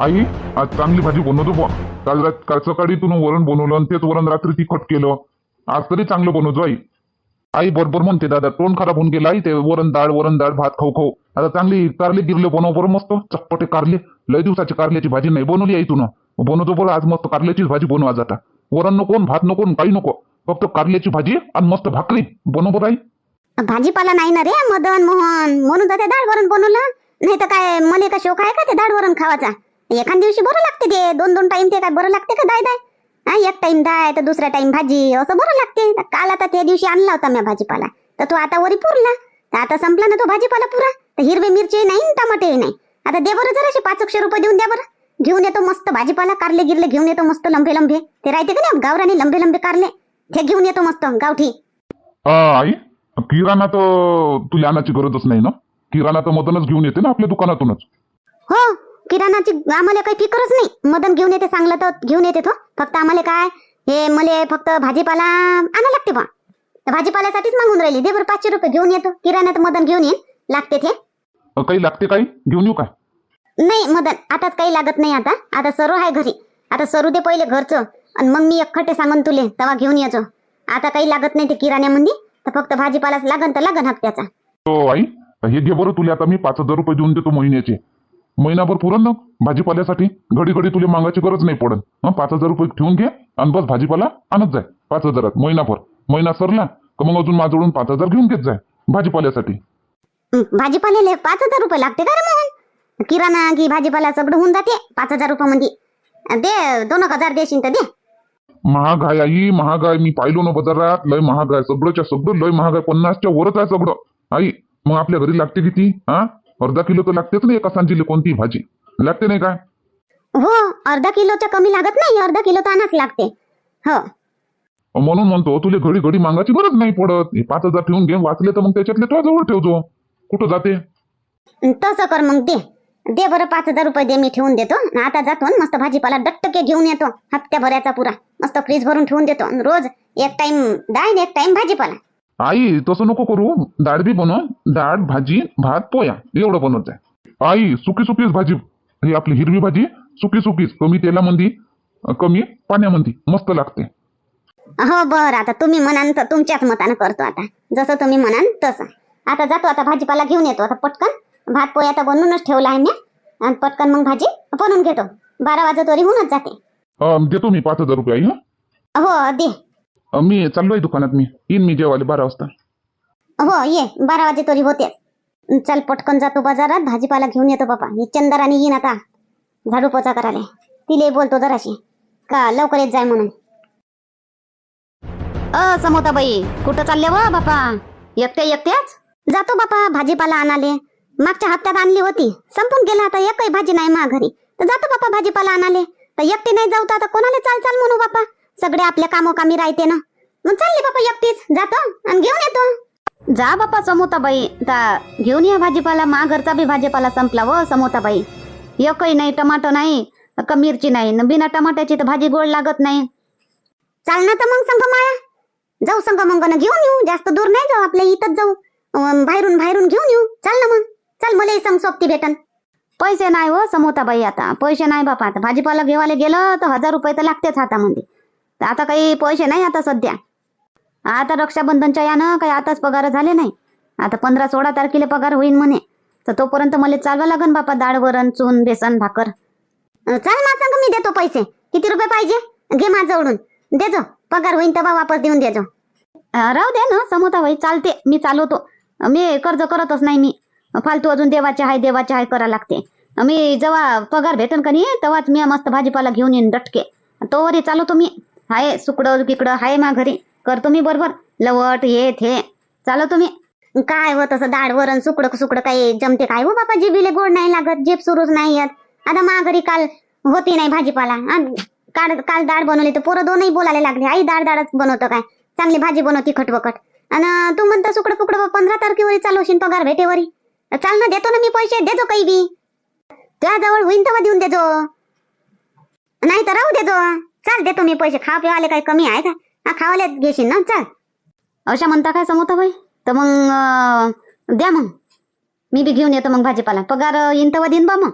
आई आज चांगली भाजी बनवतो बा काल रात काल सकाळी तू वरण बनवलं आणि तेच वरण रात्री तिखट केलं. आज तरी चांगलं बनवतो आई. आई बरोबर म्हणते दादा तोंड खराब होऊन गेला आई ते वरण डाळ वरण डाळ भात खाऊ खाऊ. आता चांगली कारले गिरले बनव बरं मस्त. चटपटे कारले. लय दिवसाची कारल्याची भाजी नाही बनवली आई तुनं. बनवतो बरं आज मस्त कारल्याचीच भाजी बनव आज आता. वरण नको भात नको काही नको. फक्त कारल्याची भाजी आणि मस्त भाकरी. बनव बरं आई. भाजीपाला नाही ना रे मदन मोहन. म्हणून तर ते डाळ वरण बनवलं. नाही तर काय मला का शोक आहे का ते डाळ वरण खावाचा? एखाद दिवशी बरं लागते ते. दोन दोन टाइम ते काय बरं लागते का? दाय दाय. हा एक टाइम दाय तर दुसरा टाइम भाजी. असं बरं लागते. काल आता त्या दिवशी आणला होता मी भाजीपाला. तर तो आता वरी पुरला. तर आता संपला ना तो भाजीपाला पुरा. तर हिरवी मिरची नाही टमाटे नाही आता दे बरं जराशे पाचशे रुपये देऊन द्या बरं. घेऊन येतो मस्त भाजीपाला कारले गिरले घेऊन येतो मस्त लंबे लंबे ते राहते का नाही गावरानी लंबे लंबे कारले? ते घेऊन येतो मस्त गावठी. आई किराणा तर तुला आणायची गरजच नाही ना? किराणा तर मधूनच घेऊन येते ना आपल्या दुकानातूनच. हो. किराणाची आम्हाला काही फिकरच नाही. मदन घेऊन येते चांगलं तर घेऊन येते तो. फक्त आम्हाला काय हे मला फक्त भाजीपाला आणा लागते बा. भाजीपाल्यासाठीच मागून राहिली. दे बरं पाचशे रुपये घेऊन येतो. किराण्यात मदन घेऊन येईन. लागते ते. अ, काही लागते काही? घेऊन येऊ काय नाही मदन. आताच काही लागत नाही आता. आता सरू आहे घरी. आता सरू दे पहिले घरचं. आणि मग मी एकखटे सांगन तुले. तेव्हा घेऊन यायचो आता काही लागत नाही ते किराण्यामध्ये तर फक्त भाजीपालाच लागन तर लागन हप्त्याचा. हो आई. हे घे बरं तुला. आता मी पाच हजार रुपये देऊन देतो महिन्याचे. महिनाभर पुरण ना? भाजीपाल्यासाठी? घडी घडी तुला मागायची गरज नाही पडत. हं? पाच हजार रुपये ठेवून घे आणि बस भाजीपाला आणत जाय. पाच हजारात. महिनाभर. महिना सरला का मग अजून माझ्याकडून पाच हजार घेऊन घेत जाय? भाजीपाल्यासाठी. भाजीपाल्याले पाच हजार रुपये लागते का रे मोहन? किराणा की भाजीपाला सगळं होऊन जाते. पाच हजार रुपयामध्ये दे दोन हजार देशील तर दे. महाग आहे आई महाग आहे मी पाहिलो ना बाजारात. लय महाग आहे सगळंच्या सगळं लय महाग आहे पन्नासच्या वरच आहे सगळं. आई मग आपल्या घरी लागते किती? हा? अर्धा किलो तर लागतेच ना एका सांजीले कोणती भाजी? लागते नाही काय? हो अर्धा किलोच्या कमी लागत नाही अर्धा किलो तर आणाच लागते. हो. म्हणून म्हणतो तुला घडी घडी मागायची गरज नाही पडत. हे पाच हजार ठेवून घे वाचले तर मग त्याच्यातले तो जवळ ठेवतो कुठं जाते? तसं कर मग दे. दे बरं पाच हजार रुपये दे मी ठेवून देतो. आता जातो मस्त भाजीपाला डट्टके घेऊन येतो. हप्त्याभराचा पुरा. मस्त फ्रीज भरून ठेवून देतो. रोज एक टाइम डाळ एक टाइम भाजीपाला. आई तसं नको करू. डाळ बी बनव. डाळ भाजी भात पोया. एवढं बनवत. आहे आई सुकी सुकीच भाजी. ही आपली हिरवी भाजी. सुकी सुकीच. कमी तेलामध्ये कमी पाण्यामध्ये मस्त लागते. हो बरं. आता तुम्ही म्हणान तर तुमच्याच मतानं करतो आता. जसं तुम्ही म्हणान तसं. आता जातो आता भाजीपाला घेऊन येतो. आता पटकन. भात पोळ्या तर बनवूनच ठेवला आहे मी. आणि पटकन मग भाजी बनवून घेतो. बारा वाजता होऊनच जाते. देतो मी पाच हजार रुपये हो दे. अं, मी चाललोय दुकानात मी. येईन मी जेवाले बारा वाजता. हो ये. बारा वाजे तरी होते. चल पटकन जातो बाजारात. भाजीपाला घेऊन येतो बापा ही चंदराने येईन आता झाडू पोचा करायला. तिले बोलतो जराशी. का लवकर येत जाय म्हणून. अ समोताबाई कुठं चालले व बापा? एकट्या एकट्याच? जातो बापा भाजीपाला आणाले. मागच्या हप्त्यात आणली होती. संपून गेला आता एकही भाजी नाही मा घरी. तर जातो बापा भाजीपाला आणाले. तर एकटी नाही जाऊ तर आता कोणाला चाल चाल म्हणू बापा? सगळे आपल्या कामोकामी राहते ना. मग चालले बापा एकटीच. जातो आणि घेऊन येतो. जा बापा समोताबाई. ता घेऊन या भाजीपाला. मा घरचा बी भाजीपाला संपला व समोताबाई. एकही नाही टमाटो नाही का मिरची नाही. बिना टमाट्याची तर भाजी गोड लागत नाही. चाल ना तर मग संग माया जाऊ संग मग न घेऊन येऊ. जास्त दूर नाही जाऊ. आपल्या इथंच जाऊ. बाहेरून बाहेरून घेऊन येऊ. चाल ना मग. चल मला संग सोबती भेटन. पैसे नाही हो समोताबाई आता. पैसे नाही बापा आता. भाजीपाला घेवायला गेलं तर हजार रुपये तर लागतेच हातामध्ये. आता काही पैसे नाही आता सध्या. आता रक्षाबंधनच्या यानं काही आताच पगार झाले नाही. आता पंधरा सोळा तारखेला पगार होईन म्हणे. तर तोपर्यंत मला चालवा लागन बापा डाळ वरण चून बेसन भाकर. अं, चाल मा सांग मी देतो पैसे. किती रुपये पाहिजे? घे माझवडून देजो. पगार होईन तेव्हा वापस देऊन देजो. राहू दे ना समोता भाई. चालते. मी चालवतो. मी कर्ज करतच नाही मी. फालतू अजून देवाचे आहे देवाचे आहे करा लागते. मी जेव्हा पगार भेटन का नाही तेव्हाच मी मस्त भाजीपाला घेऊन येईन डटके तोवरी चालवतो मी. हाय सुकडं तिकडं हाय मा घरी. करतो मी बरोबर. लवट हे थे. चालवतो मी काय हो तसं डाळ वरण सुकडं सुकडं काही जमते काय हो बापा? जिबीले गोड नाही लागत जीप सुरूच नाही येत. आता मा घरी काल होती नाही भाजीपाला. काल काल डाळ बनवली तर पोरं दोनही बोलायला लागले. आई डाळ डाळच बनवतो काय? चांगली भाजी बनवती खटवकट आणि तू म्हणतो सुकडं फुकडं पंधरा तारखेवरी चालवशील पगार भेटेवरी. चाल ना देतो ना मी पैसे. देतो काही बी. तुझ्या जवळ होईन तेव्हा देऊन देजो. नाही तर राहू देजो. चाल देतो मी पैसे खा पिवाले काही कमी आहे का? हा खावाले घेशील ना चाल. अशा म्हणता काय समोता भाई तर मग द्या मग. मी बी घेऊन येतो मग भाजीपाला. पगार येईन तेव्हा देईन बा मग.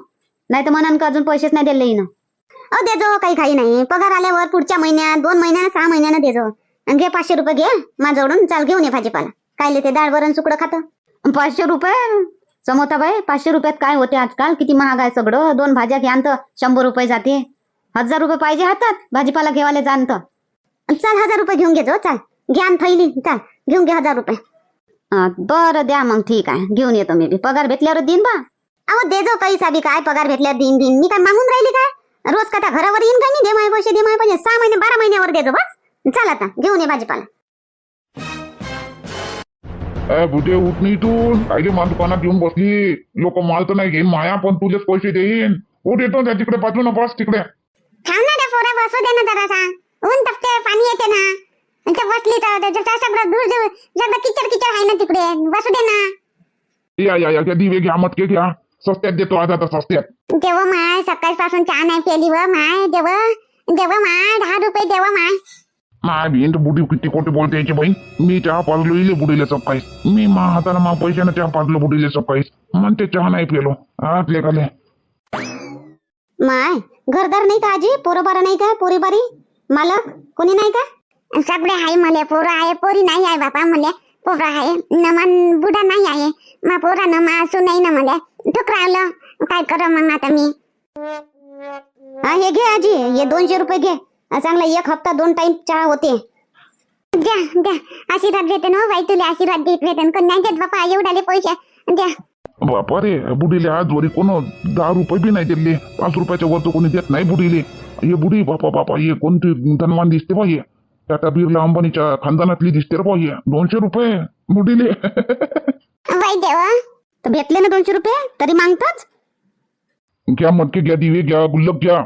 नाही तर म्हणान का अजून पैसेच नाही दिले येईन अ देजो काही काही नाही. पगार आल्यावर पुढच्या महिन्यात दोन महिन्यानं सहा महिन्यानं देजो आणि घे पाचशे रुपये घे माझ्याकडून चाल घेऊन ये भाजीपाला. काय ते डाळ वरण सुकडं खातं? पाचशे रुपये? समोता भाई पाचशे रुपयात काय होते आजकाल? किती महाग आहे सगळं. दोन भाज्या घ्यान तर शंभर रुपये जाते. हजार रुपये पाहिजे हातात भाजीपाला घेवाले जाण तर चाल हजार रुपये घेऊन घेतो चाल. घ्या आणि थैली चाल. घेऊन घे हजार रुपये. बरं द्या मग ठीक आहे. घेऊन येतो मी. बी पगार भेटल्यावर देईन बा. अहो देजो काही साबी काय पगार भेटल्यावर देईन दिन. मी काय मागून राहिली काय? रोज कथा घरावर येईन काय मी? दे माय पैसे दे माय पैसे. सहा महिने बारा महिन्यावर देतो बस. चला आता घेऊन ये भाजीपाला. ए बुढे उठ नाही इथून. कायले दुकानात येऊन बसली. लोक माल तर नाही घेईन माया पण तुझेच पैसे देईन. उठ येतो त्या तिकडे बाजून बस तिकडे. थांब ना त्या पोरा बसू दे ना जरासा ऊन तपते पाणी येते ना. इथे बसली तर त्याच्या सगळं दूर दूर सगळं किचड किचड आहे ना तिकडे बसू दे ना. या या या त्या दिवे घ्या मटके घ्या. सस्त्यात देतो आज आता सस्त्यात देव माय सकाळपासून चहा नाही पेली व माय देव देव माय दहा रुपये देव माय. माय भिंत बुडी किती कोटी बोलते याची बाई मी चहा पाजलो इले बुडीले सकाळी मी मा हाताने मा पैशाने चहा पाजलो बुडीले सकाळी म्हणते चहा नाही पेलो. आज लेखाले माय घरदार नाही का आजी? पोरं बारा नाही का? पोरी बारी? मालक कोणी नाही का? सगळे आहे मले पोरं आहे पोरी नाही आहे बापा मले पोरं आहे न मन बुडा नाही आहे. मा पोरा न मा असू नाही ना मला ठुकरावलं काय कर मग आता मी? हा हे घे आजी हे दोनशे रुपये घे. चांगला एक हप्ता दोन टाइम चहा होते. द्या द्या. आशीर्वाद भेटेन हो बाई तुला आशीर्वाद देत भेटेन. नाही देत बापा एवढाले पैसे. द्या. बापा रे बुडीले आज वरी कोण दहा रुपये बी नाही दिले पाच रुपयाच्या वर तर कोणी देत नाही बुडीले हे बुडी बापा बापा हे कोणती धनवान दिसते बा हे? टाटा बिर्ला अंबानीच्या खानदानातली दिसते रे बा हे. दोनशे रुपये बुडीले बाई देवा तर भेटले ना दोनशे रुपये? तरी मागतोच. घ्या मटके घ्या दिवे घ्या गुल्लक घ्या.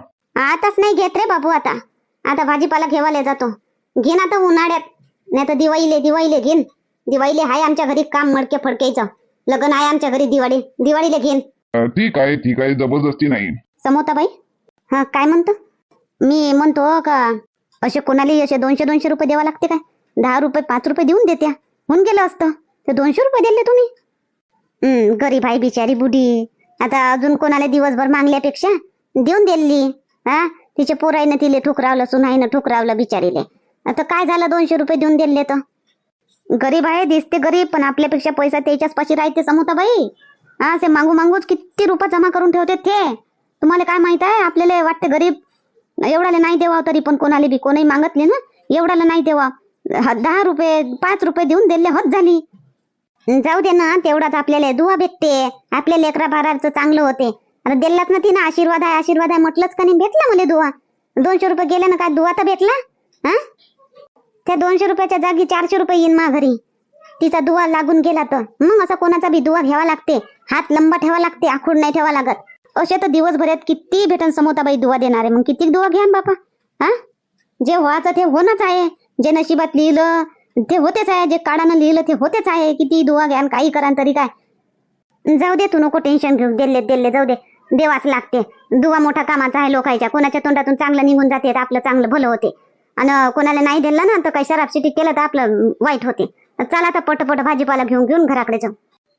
आताच नाही घेत रे बाबू आता. आता भाजीपाला घेवाले जातो. घेन आता उन्हाळ्यात नाही तर दिवाळीले दिवाळीले घेन. दिवाळीले हाय आमच्या घरी काम मडके फडकेचं. लग्न आहे आमच्या घरी दिवाळी. दिवाळीले अं, ठीक आहे ठीक आहे. जबरदस्ती नाही. समोताबाई हा काय म्हणतो? मी म्हणतो का असे कोणालाही असे दोनशे दोनशे रुपये द्यावा लागते काय? दहा रुपये पाच रुपये देऊन देत्या. होऊन गेलं असतं. ते दोनशे रुपये दिले तुम्ही. हम्म गरीब आहे बिचारी बुढी. आता अजून कोणाला दिवसभर मागल्यापेक्षा देऊन दिली. हा तिच्या पोराईनं तिले ठुकरावलं सुनाईनं ठुकरावलं बिचारीले. आता काय झालं दोनशे रुपये देऊन दिले तर? गरीब आहे दिसते गरीब पण आपल्यापेक्षा पैसा त्याच्याच पाशी राहते समोताबाई. हा असे मागू मागूच किती रुपये जमा करून ठेवते ते. तुम्हाला काय माहीत आहे आपल्याला वाटते गरीब. एवढ्याला नाही देवा तरी पण कोणाला बी कोणी मागतले ना एवढ्याला नाही देवा दहा रुपये पाच रुपये देऊन दिले हत झाली. जाऊ दे ना तेवढाच आपल्याला दुवा भेटते. आपल्या लेकरा बाराचं चांगलं होते. आता दिलाच ना तिनं आशीर्वाद आहे आशीर्वाद आहे म्हटलंच का नाही भेटला मला दुवा. दोनशे रुपये गेले ना काय दुवा तर भेटला? हा? त्या दोनशे रुपयाच्या जागी चारशे रुपये येईन मा घरी. तिचा दुवा लागून गेला तर. मग असा कोणाचा बी दुवा घ्यावा लागते. हात लंबा ठेवा लागते आखूड नाही ठेवा लागत. असे तर दिवसभरात किती भेटन समोताबाई दुवा देणार. आहे मग किती दुवा घ्या बापा? हा? जे व्हायचं ते होणंच आहे. जे नशिबात लिहिलं ते होतेच आहे. जे काळानं लिहिलं ते होतेच आहे. किती दुवा घ्या काही करान तरी काय? जाऊ दे तू नको टेन्शन घेऊ. दिले दिले जाऊ दे. देवाच लागते. दुवा मोठा कामाचा आहे लोकांच्या. कोणाच्या तोंडातून चांगलं निघून जाते. तर आपलं चांगलं भलं होते. आणि कोणाला नाही दिलं ना तर काही शराब शिटी केलं तर आपलं वाईट होते. चला आता पटपट भाजीपाला घेऊन घेऊन घराकडे जाऊ.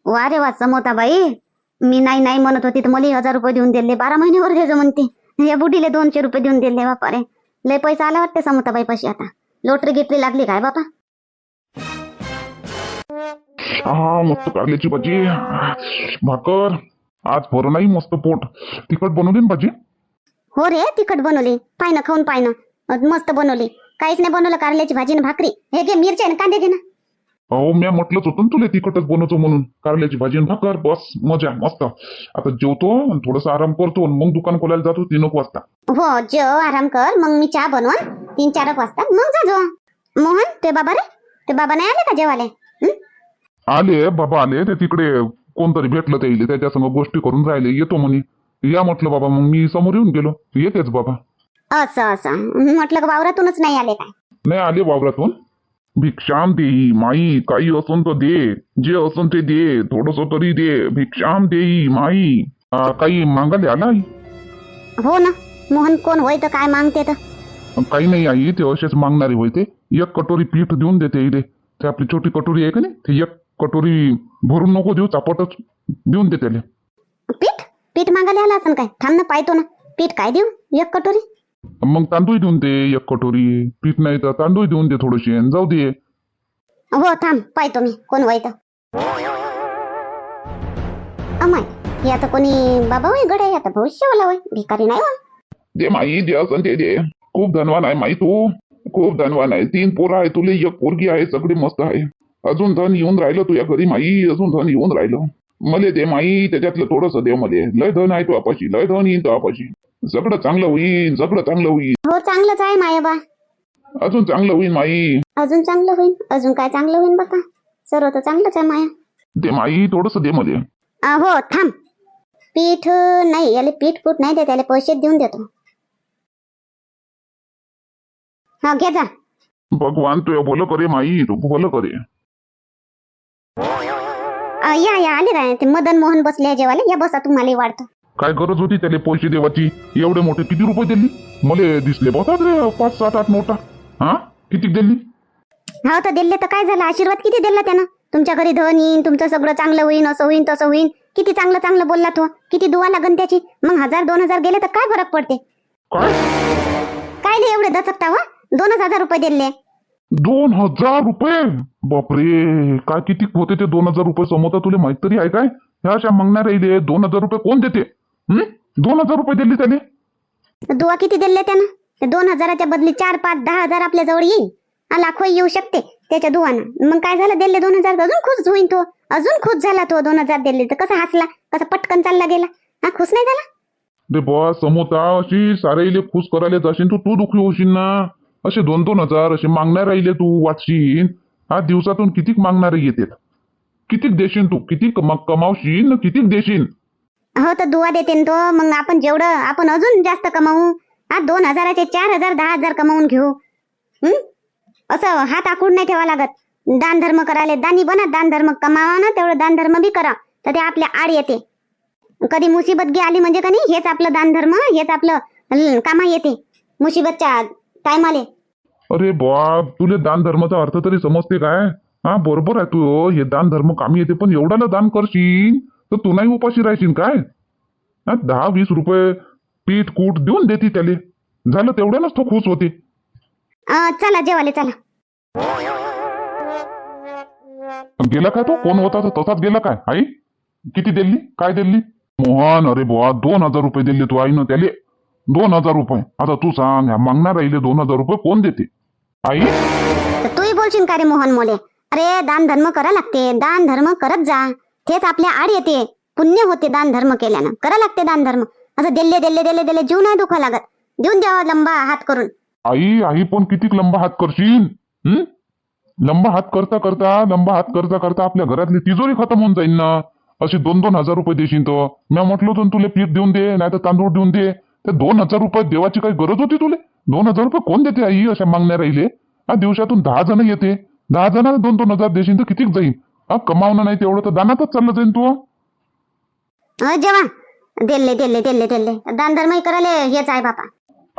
वा रे वा समोता बाई. मी नाही नाही म्हणत होती तर मला हजार रुपये देऊन दिले. बारा महिन्यावर द्यायचं म्हणते. या बुढीले दोनशे रुपये देऊन दिले बापा रे लय पैसा आला वाटते समोताबाई पाशी आता. लोटरी गिटरी लागली काय बापा? हा मस्त कारल्याची भाजी. भाकर. आज बरं नाही मस्त पोट. तिखट बनवली ना भाजी? हो रे तिखट बनवली. पाय ना खाऊन पाय ना मस्त बनवली. काहीच नाही बनवलं कारल्याची भाजी ना भाकरी. हे घे मिरच्या आणि कांदे घे ना. अहो मी म्हटलंच होतं ना तुला तिखटच बनवतो म्हणून. कारल्याची भाजी आणि भाकर बस मजा मस्त. आता जेवतो आणि थोडस आराम करतो आणि मग दुकान खोलायला जातो तीन एक वाजता. हो जेव आराम कर. मग मी चहा बनवा तीन चार एक वाजता. मग जा जो मोहन ते बाबा रे? ते बाबा नाही आले का जेवाले हं? आले बाबा आले. ते तिकडे कोणतरी भेटलं ते इले त्याच्या संग गोष्टी करून राहिले. येतो म्हणे. या म्हटलं बाबा मग मी समोर येऊन गेलो. येतेच बाबा. असं असं. म्हटलं का वावरातूनच नाही आले काय? नाही आले वावरातून. भिक्षाम देई माई काही असून तर दे. जे असून ते दे. थोडस तरी दे. भिक्षाम देई माई. आ, काही मागायला आला आई? हो ना. मोहन कोण होय तर काय मागते तर? काही नाही आई ते असेच मागणारे होय ते. एक कटोरी पीठ देऊन देते इले. ते आपली छोटी कटोरी आहे का नाही? ते एक कटोरी भरून नको देऊ चापटच देऊन दे त्याला पीठ? पीठ मागायला आला असं काय? थांब ना पाहतो ना. पीठ काय देऊ? एक कटोरी? मग तांदूळ देऊन दे एक कटोरी पीठ नाही तर तांदूळ देऊन दे थोडेसे आणि जाऊ दे. हो थांब पाहतो मी कोण वाईट अमाय हे आता कोणी बाबा होय गडे आता भविष्यवाला होय भिकारी नाही होय दे माई दे असं ते दे. खूप धनवान आहे माई तू. खूप धनवान आहे. तीन पोरं आहे तुले एक पोरगी आहे सगळी मस्त आहे. अजून धन येऊन राहिलं तुझ्या घरी माई अजून धन येऊन राहिलं. मले दे माई त्याच्यातलं थोडस दे मले. लय धन आहे तू आपाशी लय धन येईन तो आपाशी. सगळं चांगलं होईन सगळं चांगलं होईन. हो चांगलंच आहे मायाबा. अजून चांगलं होईन माई. अजून चांगलं होईल अजून काय चांगलं होईल बापा सर्व तर चांगलंच आहे माया. दे माई थोडस दे आ, हो थांब. पीठ अं, नाही याले पीठ फूट नाही दे त्याला पैसे देऊन देतो. हा घे जा. भगवान तू बोल करे माई तू बोल करे. अ, या या आले काय? ते मदन मोहन बसले जेवायला. या बसा तुम्हाला वाढतो. काय गरज होती त्याला पैसे देवाची? एवढे मोठे किती रुपये दिली? मले दिसले बघा रे पाच सात आठ नोटा. हा? किती दिली? हो तर दिले तर काय झालं? आशीर्वाद किती दिला त्यानं? तुमच्या घरी धन येईन तुमचं सगळं चांगलं होईन असं होईन तसं होईन. किती चांगलं चांगलं बोलला तो? किती दुवा लागन त्याची? मग हजार दोन हजार गेले तर काय फरक पडते? काय? काय लय एवढे दचकता वा दोनच हजार रुपये दिले. दोन हजार रुपये? बापरे काय किती होते ते दोन हजार रुपये समोर तुला माहीत तरी आहे काय? ह्या अशा राहिले दोन हजार रुपये कोण देते? हं? दोन हजार रुपये दिले त्याने. दुवा किती दिले त्यानं? दोन हजाराच्या बदली चार पाच दहा हजार आपल्या जवळ येईल. आ, लाखो येऊ शकते त्याच्या दुवानं. मग काय झालं? दिले दोन हजार अजून खुश होईन तो. अजून खुश झाला तो दोन हजार दिले. तर कसा हसला? कसा पटकन चालला गेला? हा खुश नाही झाला? रे बा समोता अशी सारेले खुश करायला जाशील तू तू दुखी होशील ना. असे दोन दोन हजार असे मागणार राहिले तू वाटशील हा दिवसातून कितीक मागणारे येतात कितीक देशील तू? किती कमा कमावशील न कितीक देशील? हो तर दुवा देते न तो. मग आपण जेवढं आपण अजून जास्त कमावू हा दोन हजाराचे चार हजार दहा हजार कमावून घेऊ. हं? असं हात आखूड नाही ठेवा लागत. दान धर्म करायला दानी बना दान धर्म कमावा ना तेवढं दान धर्म बी करा. तर ते आपल्या आड येते. कधी मुसीबत गी आली म्हणजे का नाही हेच आपलं दान धर्म हेच आपलं ल- कामा येते. मुसीबतच्या टायमाले. अरे बाप तुले दान धर्माचा अर्थ तरी समजते काय? हा बरोबर आहे तू हो, हे दान धर्म कामी येते पण एवढ्याला दान करशील? तर तू नाही उपाशी राहशील काय? हा दहा वीस रुपये पीठ कूट देऊन देते त्याले. झालं तेवढ्यानंच तो खुश होते. चला जेवाले चला. गेला काय तो? कोण होता तो? तसाच गेला काय? आई? किती दिली? काय दिली? मोहन अरे बुवा दोन हजार रुपये दिले तू आईनं त्याले. दोन हजार रुपये. आता तू सांग ह्या मागणार राहिले दोन हजार रुपये कोण देते? आई? तूही बोलशील का रे मोहन मोले? अरे दान धर्म करा लागते. दान धर्म करत जा. तेच आपल्या आड येते. पुण्य होते दान धर्म केल्यानं. करा लागते दान धर्म असं दिल्ले दिल्ले दिल्ले दिल्ले जीव नाही दुखा लागत. देऊन द्यावा लंबा हात करून. आई आई पण किती लंबा हात करशील? हं? लंबा हात करता करता लंबा हात करता करता आपल्या घरातली तिजोरी खतम होऊन जाईल ना. असे दोन दोन हजार रुपये देशील तो. मी म्हटलं होतं ना तुला पीठ देऊन दे नाही तर तांदूळ देऊन दे. तर दोन हजार रुपये देवाची काही गरज होती तुले? दोन हजार रुपये कोण देते आई अशा मागण्या राहिले? हा दिवसातून दहा जण येते. दहा जणांना दोन दोन हजार देशील तर कितीक जाईल हा कमावणं नाही तेवढं तर दानातच चाललं जाईल तू. अं, जेवा. दिल्ले दिल्ले दिल्ले करायला हेच आहे बापा.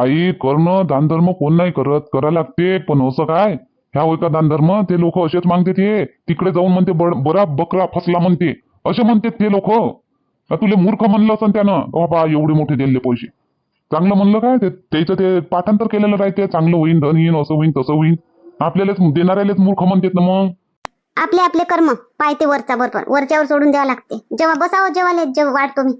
आई करणं दानधर्म कोण नाही करत. करा लागते पण असं काय? ह्या होय का दानधर्म? ते लोक असेच मागते ते. तिकडे जाऊन म्हणते बर- बरा बकरा फसला म्हणते. असे म्हणते ते लोक. तुले मूर्ख म्हणलं असं त्यानं. बाबा एवढे मोठे दिले पैसे. चांगलं म्हणलं काय? ते त्याचं ते पाठांतर केलेलं राहते. चांगलं होईन धन येईन असं होईन तसं होईन. आपल्यालाच देणाऱ्यालाच मूर्ख म्हणतात ना मग. आपले आपले कर्म पायते वरचा बरोबर. वरच्यावर सोडून द्यावं लागते. जेव्हा बसावं जेवाले जेव्हा वाढतो मी.